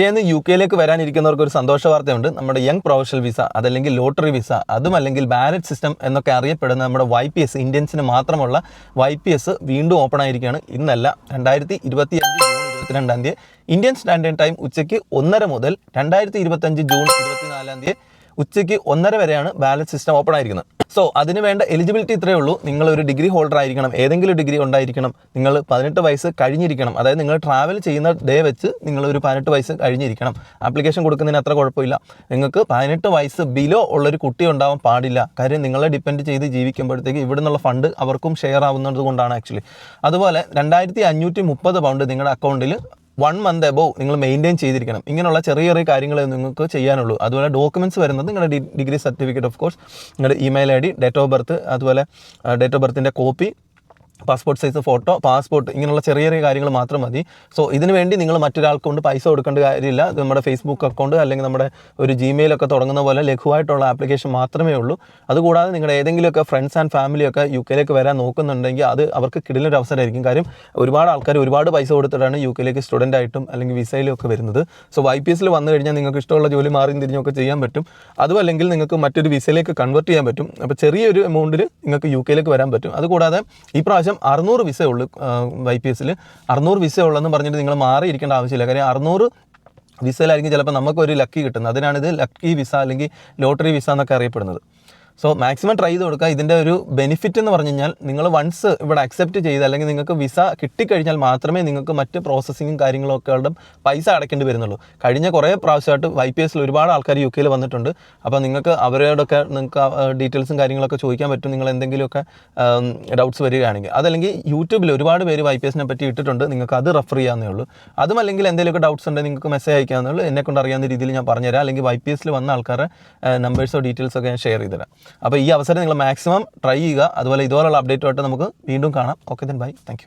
ഇന്ത്യയിൽ നിന്ന് യു കെയിലേക്ക് വരാനിരിക്കുന്നവർക്ക് ഒരു സന്തോഷ വാർത്തയുണ്ട് നമ്മുടെ യങ് പ്രൊഫഷണൽ വിസ അതല്ലെങ്കിൽ ലോട്ടറി വിസ അതും അല്ലെങ്കിൽ ബാലറ്റ് സിസ്റ്റം എന്നൊക്കെ അറിയപ്പെടുന്ന നമ്മുടെ വൈ പി എസ് ഇന്ത്യൻസിന് മാത്രമുള്ള വൈ പി എസ് വീണ്ടും ഓപ്പൺ ആയിരിക്കുകയാണ്. ഇന്നല്ല രണ്ടായിരത്തി ഇരുപത്തി അഞ്ച് ജൂൺ ഇരുപത്തിരണ്ടാം തീയതി. ഇന്ത്യൻ സ്റ്റാൻഡേർഡ് ടൈം ഉച്ചയ്ക്ക് ഒന്നര മുതൽ രണ്ടായിരത്തി ഇരുപത്തഞ്ച് ജൂൺ ഇരുപത്തിനാലാം തീയതി ഉച്ചയ്ക്ക് ഒന്നര വരെയാണ് ബാലറ്റ് സിസ്റ്റം ഓപ്പൺ ആയിരിക്കുന്നത്. സോ അതിന് വേണ്ട എലിജിബിലിറ്റി ഇത്രയേ ഉള്ളൂ. നിങ്ങൾ ഒരു ഡിഗ്രി ഹോൾഡർ ആയിരിക്കണം. ഏതെങ്കിലും ഡിഗ്രി ഉണ്ടായിരിക്കണം. നിങ്ങൾ പതിനെട്ട് വയസ്സ് കഴിഞ്ഞിരിക്കണം. അതായത് നിങ്ങൾ ട്രാവൽ ചെയ്യുന്ന ഡേ വെച്ച് നിങ്ങൾ ഒരു പതിനെട്ട് വയസ്സ് കഴിഞ്ഞിരിക്കണം. ആപ്ലിക്കേഷൻ കൊടുക്കുന്നതിന് അത്ര കുഴപ്പമില്ല. നിങ്ങൾക്ക് പതിനെട്ട് വയസ്സ് ബിലോ ഉള്ളൊരു കുട്ടി ഉണ്ടാവാൻ പാടില്ല. കാര്യം നിങ്ങളെ ഡിപ്പെൻഡ് ചെയ്ത് ജീവിക്കുമ്പോഴത്തേക്ക് ഇവിടെ നിന്നുള്ള ഫണ്ട് അവർക്കും ഷെയർ ആവുന്നത് കൊണ്ടാണ് ആക്ച്വലി അതുപോലെ രണ്ടായിരത്തി അഞ്ഞൂറ്റി മുപ്പത് പൗണ്ട് നിങ്ങളുടെ അക്കൗണ്ടിൽ വൺ മന്ത് എബോവ് നിങ്ങൾ മെയിന്റെയിൻ ചെയ്തിരിക്കണം. ഇങ്ങനെയുള്ള ചെറിയ ചെറിയ കാര്യങ്ങളെ നിങ്ങൾക്ക് ചെയ്യാനുള്ളൂ. അതുപോലെ ഡോക്യുമെന്റ്സ് വരുന്നത് നിങ്ങളുടെ ഡിഗ്രി സർട്ടിഫിക്കറ്റ് ഓഫ് കോഴ്സ് നിങ്ങളുടെ email I D date of birth അതുപോലെ date of ബർത്തിന്റെ copy passport size photo passport ഇങ്ങനെയുള്ള ചെറിയ ചെറിയ കാര്യങ്ങൾ മാത്രം മതി. സോ ഇതിനു വേണ്ടി നിങ്ങൾ മറ്റൊരാൾക്ക് കൊണ്ട് പൈസ കൊടുക്കേണ്ട കാര്യമില്ല. നമ്മുടെ ഫേസ്ബുക്ക് അക്കൗണ്ട് അല്ലെങ്കിൽ നമ്മുടെ ഒരു ജിമെയിലൊക്കെ തുടങ്ങുന്ന പോലെ ലഘുവായിട്ടുള്ള ആപ്ലിക്കേഷൻ മാത്രമേ ഉള്ളൂ. അതുകൂടാതെ നിങ്ങളുടെ ഏതെങ്കിലുമൊക്കെ ഫ്രണ്ട്സ് ആൻഡ് ഫാമിലിയൊക്കെ യു കെയിലേക്ക് വരാൻ നോക്കുന്നുണ്ടെങ്കിൽ അത് അവർക്ക് കിടിലൊരു അവസരമായിരിക്കും. കാര്യം ഒരുപാട് ആൾക്കാർ ഒരുപാട് പൈസ കൊടുത്തിട്ടാണ് യു കെയിലേക്ക് സ്റ്റുഡന്റ് ആയിട്ടും അല്ലെങ്കിൽ വിസയിലും ഒക്കെ വരുന്നത്. സോ വൈ പി എസിൽ വന്നു കഴിഞ്ഞാൽ നിങ്ങൾക്ക് ഇഷ്ടമുള്ള ജോലി മാറി തിരിഞ്ഞൊക്കെ ചെയ്യാൻ പറ്റും. അതും അല്ലെങ്കിൽ നിങ്ങൾക്ക് മറ്റൊരു വിസയിലേക്ക് കൺവേർട്ട് ചെയ്യാൻ പറ്റും. അപ്പോൾ ചെറിയൊരു എമൗണ്ടിൽ നിങ്ങൾക്ക് യു കെയിലേക്ക് വരാൻ പറ്റും. അതുകൂടാതെ ഈ പ്രാവശ്യം അറുന്നൂറ് വിസ ഉള്ളൂ വൈ പി എസിൽ അറുന്നൂറ് വിസ ഉള്ളതെന്ന് പറഞ്ഞിട്ട് നിങ്ങൾ മാറിയിരിക്കേണ്ട ആവശ്യമില്ല. കാര്യം അറുന്നൂറ് വിസയിലായിരിക്കും ചിലപ്പോൾ നമുക്കൊരു ലക്കി കിട്ടുന്നത്. അതിനാണിത് ലക്കി വിസ അല്ലെങ്കിൽ ലോട്ടറി വിസ എന്നൊക്കെ അറിയപ്പെടുന്നത്. സോ മാക്സിമം ട്രൈ ചെയ്ത് കൊടുക്കുക. ഇതിന്റെ ഒരു ബെനിഫിറ്റ് എന്ന് പറഞ്ഞു കഴിഞ്ഞാൽ നിങ്ങൾ വൺസ് ഇവിടെ അക്സെപ്റ്റ് ചെയ്ത് അല്ലെങ്കിൽ നിങ്ങൾക്ക് വിസ കിട്ടിക്കഴിഞ്ഞാൽ മാത്രമേ നിങ്ങൾക്ക് മറ്റ് പ്രോസസ്സിങ്ങും കാര്യങ്ങളൊക്കെ ഉള്ള പൈസ അടയ്ക്കേണ്ടി വരുന്നുള്ളൂ. കഴിഞ്ഞ കുറേ പ്രാവശ്യമായിട്ട് വൈ പി എസിൽ ഒരുപാട് ആൾക്കാർ യു കെയിൽ വന്നിട്ടുണ്ട്. അപ്പോൾ നിങ്ങൾക്ക് അവരോടൊക്കെ നിങ്ങൾക്ക് ഡീറ്റെയിൽസും കാര്യങ്ങളൊക്കെ ചോദിക്കാൻ പറ്റും. നിങ്ങൾ എന്തെങ്കിലുമൊക്കെ ഡൗട്ട്സ് വരികയാണെങ്കിൽ. അതല്ലെങ്കിൽ യൂട്യൂബിൽ ഒരുപാട് പേര് വൈ പി എസിനെ പറ്റി ഇട്ടിട്ടുണ്ട്. നിങ്ങൾക്ക് അത് റെഫർ ചെയ്യാവുന്നേ ഉള്ളൂ. അതും അല്ലെങ്കിൽ എന്തെങ്കിലുമൊക്കെ ഡൗട്ട്സ് ഉണ്ടെങ്കിൽ നിങ്ങൾക്ക് മെസ്സേജ് അയക്കാവുന്നേ ഉള്ളൂ. എന്നെ കൊണ്ട് അറിയാവുന്ന രീതിയിൽ ഞാൻ പറഞ്ഞുതരാം. അല്ലെങ്കിൽ വൈ പി എസിൽ വന്ന ആൾക്കാരുടെ നമ്പേഴ്സോ ഡീറ്റെയിൽസോ ഒക്കെ ഞാൻ ഷെയർ ചെയ്തുതരാം. അപ്പോൾ ഈ അവസരം നിങ്ങൾ മാക്സിമം ട്രൈ ചെയ്യുക. അതുപോലെ ഇതുപോലുള്ള അപ്ഡേറ്റുമായിട്ട് നമുക്ക് വീണ്ടും കാണാം. Okay then bye thank